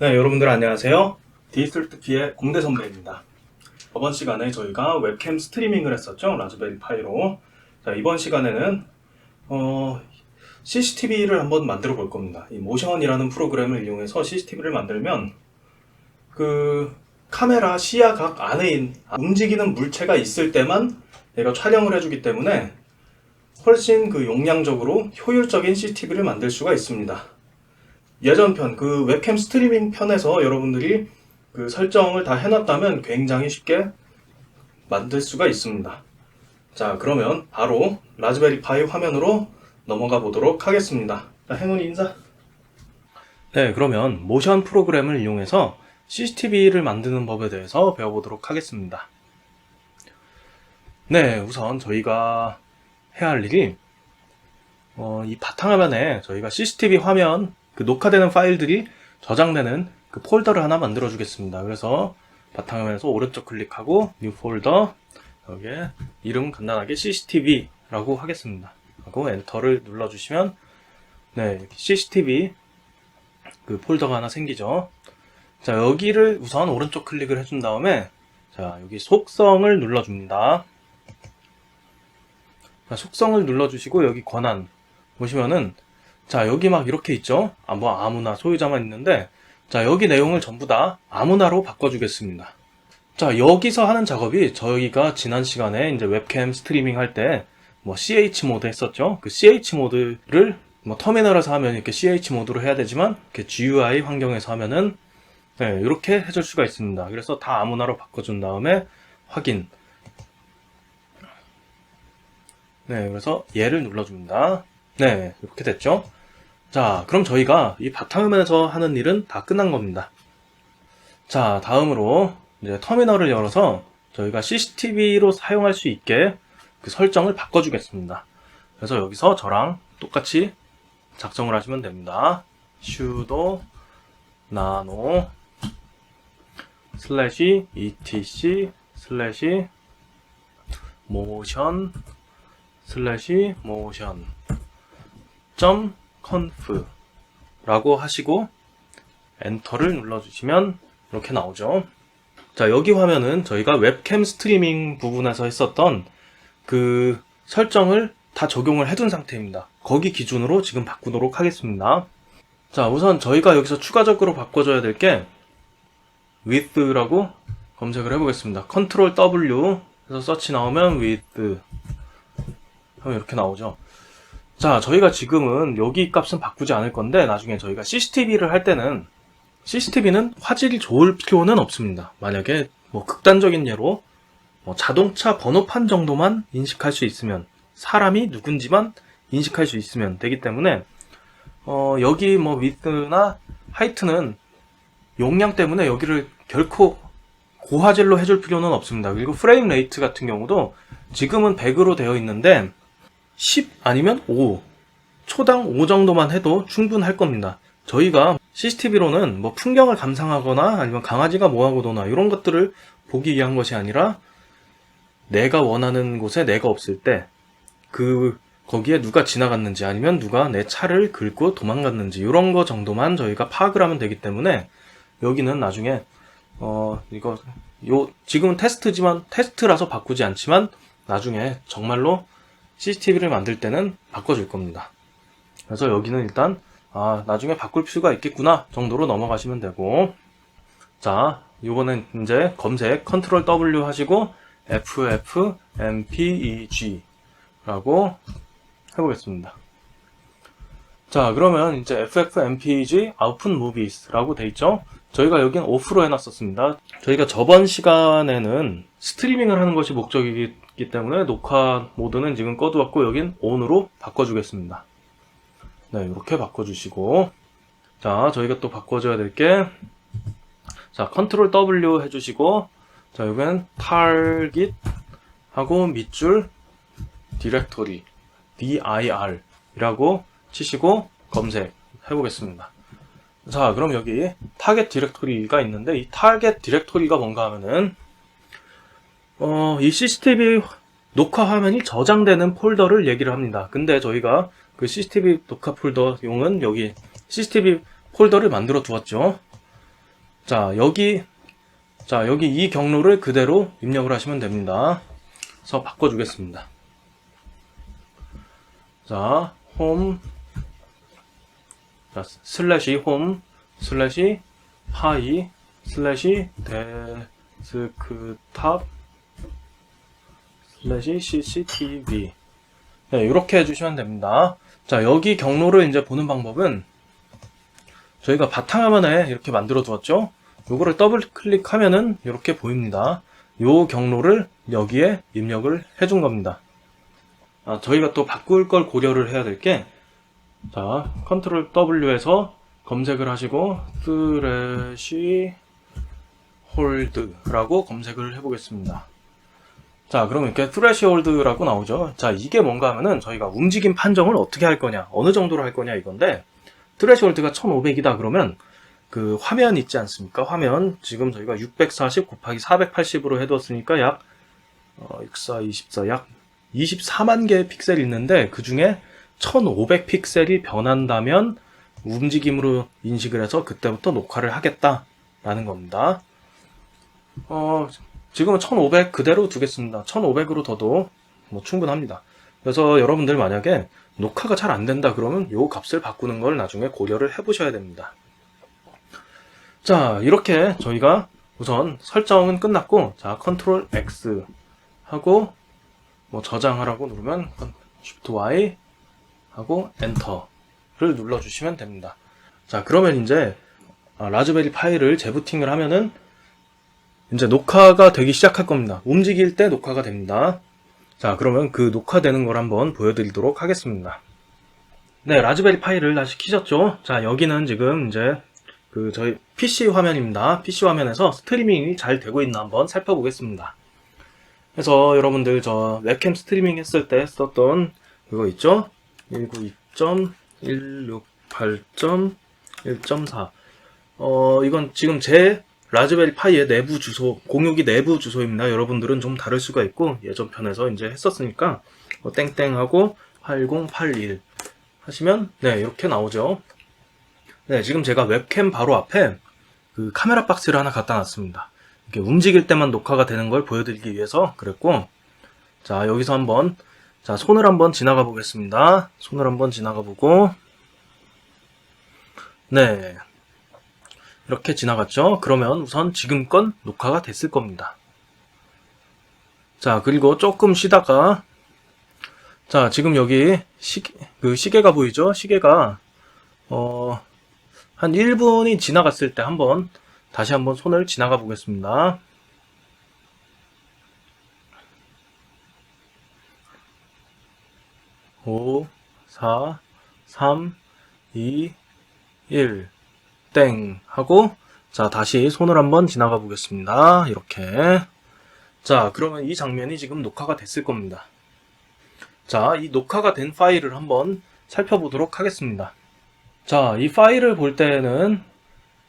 네, 여러분들 안녕하세요. 디지털 특기의 공대 선배입니다. 저번 시간에 저희가 웹캠 스트리밍을 했었죠. 라즈베리 파이로. 자, 이번 시간에는 어, CCTV를 한번 만들어 볼 겁니다. 이 모션이라는 프로그램을 이용해서 CCTV를 만들면 그 카메라 시야각 안에 있- 움직이는 물체가 있을 때만 얘가 촬영을 해주기 때문에 훨씬 그 용량적으로 효율적인 CCTV를 만들 수가 있습니다. 예전 편, 그 웹캠 스트리밍 편에서 여러분들이 그 설정을 다 해놨다면 굉장히 쉽게 만들 수가 있습니다. 자, 그러면 바로 라즈베리 파이 화면으로 넘어가 보도록 하겠습니다. 자, 행운이 인사. 네, 그러면 모션 프로그램을 이용해서 CCTV를 만드는 법에 대해서 배워보도록 하겠습니다. 네, 우선 저희가 해야 할 일이 어, 이 바탕화면에 저희가 CCTV 화면 그 녹화되는 파일들이 저장되는 그 폴더를 하나 만들어 주겠습니다. 그래서 바탕화면에서 오른쪽 클릭하고 뉴 폴더 여기에 이름 간단하게 CCTV라고 하겠습니다. 하고 엔터를 눌러 주시면 네, CCTV 그 폴더가 하나 생기죠. 자, 여기를 우선 오른쪽 클릭을 해준 다음에 자, 여기 속성을 눌러 줍니다. 자, 속성을 눌러 주시고 여기 권한 보시면은 자, 여기 막 이렇게 있죠? 아, 뭐 아무나 소유자만 있는데, 자, 여기 내용을 전부 다 아무나로 바꿔주겠습니다. 자, 여기서 하는 작업이 저희가 지난 시간에 이제 웹캠 스트리밍 할 때, 뭐 CH 모드 했었죠? 그 CH 모드를 뭐 터미널에서 하면 이렇게 CH 모드로 해야 되지만, 이렇게 GUI 환경에서 하면은, 네, 이렇게 해줄 수가 있습니다. 그래서 다 아무나로 바꿔준 다음에, 확인. 네, 그래서 얘를 눌러줍니다. 네, 이렇게 됐죠? 자, 그럼 저희가 이 바탕화면에서 하는 일은 다 끝난 겁니다. 자, 다음으로 이제 터미널을 열어서 저희가 CCTV로 사용할 수 있게 그 설정을 바꿔주겠습니다. 그래서 여기서 저랑 똑같이 작성을 하시면 됩니다. sudo nano 슬래시 etc 슬래시 motion 슬래시 점 conf 라고 하시고 엔터를 눌러주시면 이렇게 나오죠. 자, 여기 화면은 저희가 웹캠 스트리밍 부분에서 했었던 그 설정을 다 적용을 해둔 상태입니다. 거기 기준으로 지금 바꾸도록 하겠습니다. 자, 우선 저희가 여기서 추가적으로 바꿔줘야 될 게 width라고 검색을 해보겠습니다. 컨트롤 W 해서 서치 나오면 width 하면 이렇게 나오죠. 자, 저희가 지금은 여기 값은 바꾸지 않을 건데 나중에 저희가 CCTV를 할 때는 CCTV는 화질이 좋을 필요는 없습니다. 만약에 뭐 극단적인 예로 뭐 자동차 번호판 정도만 인식할 수 있으면 사람이 누군지만 인식할 수 있으면 되기 때문에 어, 여기 뭐 위드나 하이트는 용량 때문에 여기를 결코 고화질로 해줄 필요는 없습니다. 그리고 프레임 레이트 같은 경우도 지금은 100으로 되어 있는데 10 아니면 5 초당 5 정도만 해도 충분할 겁니다. 저희가 CCTV로는 뭐 풍경을 감상하거나 아니면 강아지가 뭐하고 노나 이런 것들을 보기 위한 것이 아니라 내가 원하는 곳에 내가 없을 때 그 거기에 누가 지나갔는지 아니면 누가 내 차를 긁고 도망갔는지 이런 거 정도만 저희가 파악을 하면 되기 때문에 여기는 나중에 어 이거 요 지금은 테스트지만 테스트라서 바꾸지 않지만 나중에 정말로 CCTV를 만들 때는 바꿔줄 겁니다. 그래서 여기는 일단 아 나중에 바꿀 필요가 있겠구나 정도로 넘어가시면 되고 자 이번엔 이제 검색 컨트롤 W 하시고 FFmpeg 라고 해보겠습니다. 자 그러면 이제 FFmpeg output movies 라고 돼 있죠 저희가 여긴 오프로 해놨었습니다. 저희가 저번 시간에는 스트리밍을 하는 것이 목적이기 때문에 녹화 모드는 지금 꺼두었고 여긴 ON으로 바꿔주겠습니다. 네, 이렇게 바꿔주시고 자, 저희가 또 바꿔줘야 될 게 자, 컨트롤 W 해주시고 자, 여기는 target 하고 밑줄 디렉토리 dir 이라고 치시고 검색 해보겠습니다. 자, 그럼 여기 타겟 디렉토리가 있는데 이 타겟 디렉토리가 뭔가 하면은 어, 이 CCTV 녹화 화면이 저장되는 폴더를 얘기를 합니다. 근데 저희가 그 CCTV 녹화 폴더용은 여기 CCTV 폴더를 만들어 두었죠. 자, 여기, 자, 여기 이 경로를 그대로 입력을 하시면 됩니다. 그래서 바꿔 주겠습니다. 자, 홈, 자, 슬래시 홈, 슬래시 파이, 슬래시 데스크탑, 슬래시 cctv. 네, 이렇게 해주시면 됩니다. 자, 여기 경로를 이제 보는 방법은 저희가 바탕화면에 이렇게 만들어 두었죠? 요거를 더블 클릭하면은 이렇게 보입니다. 요 경로를 여기에 입력을 해준 겁니다. 아, 저희가 또 바꿀 걸 고려를 해야 될 게, 자, 컨트롤 W에서 검색을 하시고, 스레시 홀드라고 검색을 해보겠습니다. 자, 그럼 이렇게 threshold라고 나오죠. 자, 이게 뭔가 하면은 저희가 움직임 판정을 어떻게 할 거냐, 어느 정도로 할 거냐 이건데, threshold가 1500이다 그러면 그 화면 있지 않습니까? 화면 지금 저희가 640 곱하기 480으로 해뒀으니까 약 어, 64, 24, 약 24만 개의 픽셀이 있는데 그 중에 1500 픽셀이 변한다면 움직임으로 인식을 해서 그때부터 녹화를 하겠다라는 겁니다. 어, 지금은 1500 그대로 두겠습니다. 1500으로 둬도 뭐 충분합니다. 그래서 여러분들 만약에 녹화가 잘 안 된다 그러면 요 값을 바꾸는 걸 나중에 고려를 해 보셔야 됩니다. 자, 이렇게 저희가 우선 설정은 끝났고, 자, 컨트롤 X 하고, 뭐 저장하라고 누르면 Shift Y 하고 엔터를 눌러 주시면 됩니다. 자, 그러면 이제 아, 라즈베리 파일을 재부팅을 하면은 이제 녹화가 되기 시작할 겁니다. 움직일 때 녹화가 됩니다. 자, 그러면 그 녹화되는 걸 한번 보여드리도록 하겠습니다. 네, 라즈베리 파일을 다시 키셨죠? 자, 여기는 지금 이제 그 저희 PC 화면입니다. PC 화면에서 스트리밍이 잘 되고 있나 한번 살펴보겠습니다. 그래서 여러분들 저 웹캠 스트리밍 했을 때 썼던 그거 있죠? 192.168.1.4 어, 이건 지금 제 라즈베리 파이의 내부 주소, 공유기 내부 주소입니다. 여러분들은 좀 다를 수가 있고 예전 편에서 이제 했었으니까 어, 땡땡하고 8081 하시면 네 이렇게 나오죠. 네 지금 제가 웹캠 바로 앞에 그 카메라 박스를 하나 갖다 놨습니다. 이렇게 움직일 때만 녹화가 되는 걸 보여드리기 위해서 그랬고 자 여기서 한번 자 손을 한번 지나가 보겠습니다. 손을 한번 지나가 보고 네 이렇게 지나갔죠? 그러면 우선 지금껏 녹화가 됐을 겁니다. 자, 그리고 조금 쉬다가, 자, 지금 여기 시계, 그 시계가 보이죠? 시계가, 어, 한 1분이 지나갔을 때 한번, 다시 한번 손을 지나가 보겠습니다. 오, 사, 삼, 이, 일. 땡 하고 자 다시 손을 한번 지나가 보겠습니다. 이렇게. 자 그러면 이 장면이 지금 녹화가 됐을 겁니다. 자 이 녹화가 된 파일을 한번 살펴보도록 하겠습니다. 자 이 파일을 볼 때는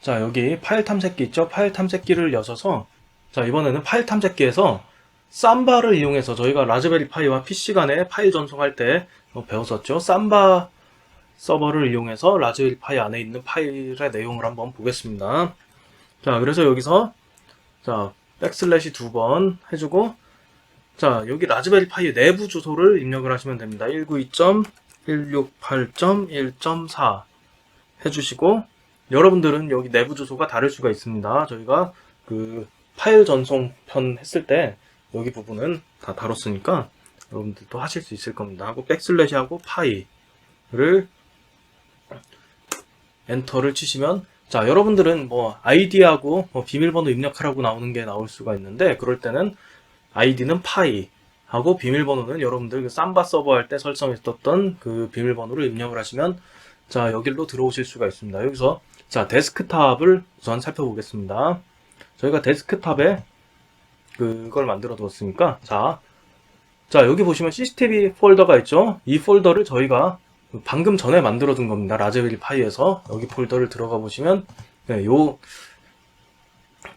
자 여기 파일 탐색기 있죠? 파일 탐색기를 여셔서 자 이번에는 파일 탐색기에서 삼바를 이용해서 저희가 라즈베리 파이와 PC 간에 파일 전송할 때 배웠었죠? 삼바 서버를 이용해서 라즈베리 파이 안에 있는 파일의 내용을 한번 보겠습니다. 자, 그래서 여기서 자, 백슬래시 두 번 해주고 자, 여기 라즈베리 파이의 내부 주소를 입력을 하시면 됩니다. 192.168.1.4 해주시고 여러분들은 여기 내부 주소가 다를 수가 있습니다. 저희가 그 파일 전송편 했을 때 여기 부분은 다 다뤘으니까 여러분들도 하실 수 있을 겁니다. 하고 백슬래시 하고 파이를 엔터를 치시면 자 여러분들은 뭐 아이디하고 뭐 비밀번호 입력하라고 나오는 게 나올 수가 있는데 그럴 때는 아이디는 파이 하고 비밀번호는 여러분들 그 삼바 서버 할 때 설정했었던 그 비밀번호를 입력을 하시면 자 여기로 들어오실 수가 있습니다. 여기서 자 데스크탑을 우선 살펴보겠습니다. 저희가 데스크탑에 그걸 만들어 두었으니까 자, 자 여기 보시면 CCTV 폴더가 있죠? 이 폴더를 저희가 방금 전에 만들어 둔 겁니다. 라즈베리 파이에서 여기 폴더를 들어가 보시면 네, 요,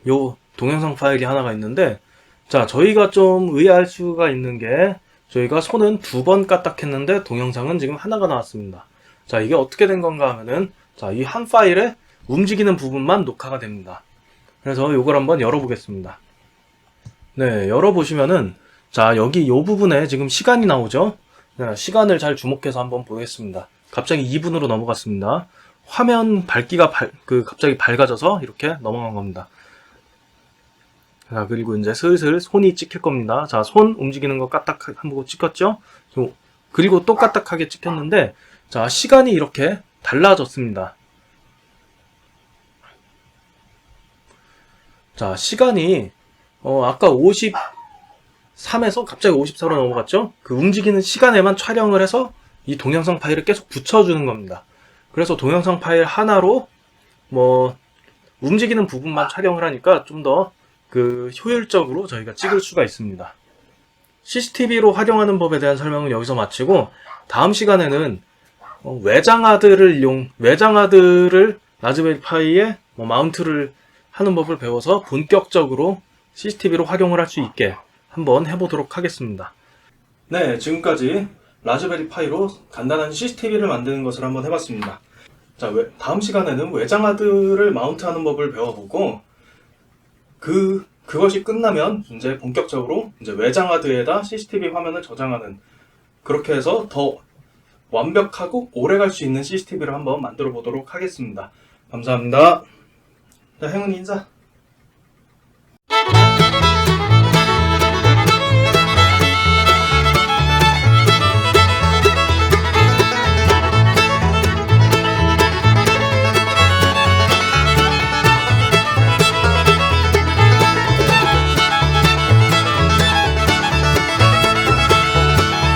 요 동영상 파일이 하나가 있는데 자 저희가 좀 의아할 수가 있는 게 저희가 손은 두 번 까딱했는데 동영상은 지금 하나가 나왔습니다. 자 이게 어떻게 된 건가 하면은 자 이 한 파일에 움직이는 부분만 녹화가 됩니다. 그래서 이걸 한번 열어보겠습니다. 네, 열어보시면은 자 여기 이 부분에 지금 시간이 나오죠. 네, 시간을 잘 주목해서 한번 보겠습니다. 갑자기 2분으로 넘어갔습니다. 화면 밝기가 발- 그 갑자기 밝아져서 이렇게 넘어간 겁니다. 자, 그리고 이제 슬슬 손이 찍힐 겁니다. 자, 손 움직이는 거 까딱 한번 찍었죠? 요- 그리고 또 까딱하게 찍혔는데, 자, 시간이 이렇게 달라졌습니다. 자, 시간이, 어, 아까 53에서 갑자기 54로 넘어갔죠? 그 움직이는 시간에만 촬영을 해서 이 동영상 파일을 계속 붙여주는 겁니다. 그래서 동영상 파일 하나로 뭐 움직이는 부분만 촬영을 하니까 좀 더 그 효율적으로 저희가 찍을 수가 있습니다. CCTV로 활용하는 법에 대한 설명은 여기서 마치고 다음 시간에는 어, 외장하드를 이용 외장하드를 라즈베리 파이에 뭐 마운트를 하는 법을 배워서 본격적으로 CCTV로 활용을 할 수 있게 한번 해보도록 하겠습니다. 네, 지금까지 라즈베리 파이로 간단한 CCTV를 만드는 것을 한번 해봤습니다. 자, 외- 다음 시간에는 외장하드를 마운트하는 법을 배워보고 그 그것이 끝나면 이제 본격적으로 이제 외장하드에다 CCTV 화면을 저장하는 그렇게 해서 더 완벽하고 오래 갈 수 있는 CCTV를 한번 만들어 보도록 하겠습니다. 감사합니다. 자, 행운 인사.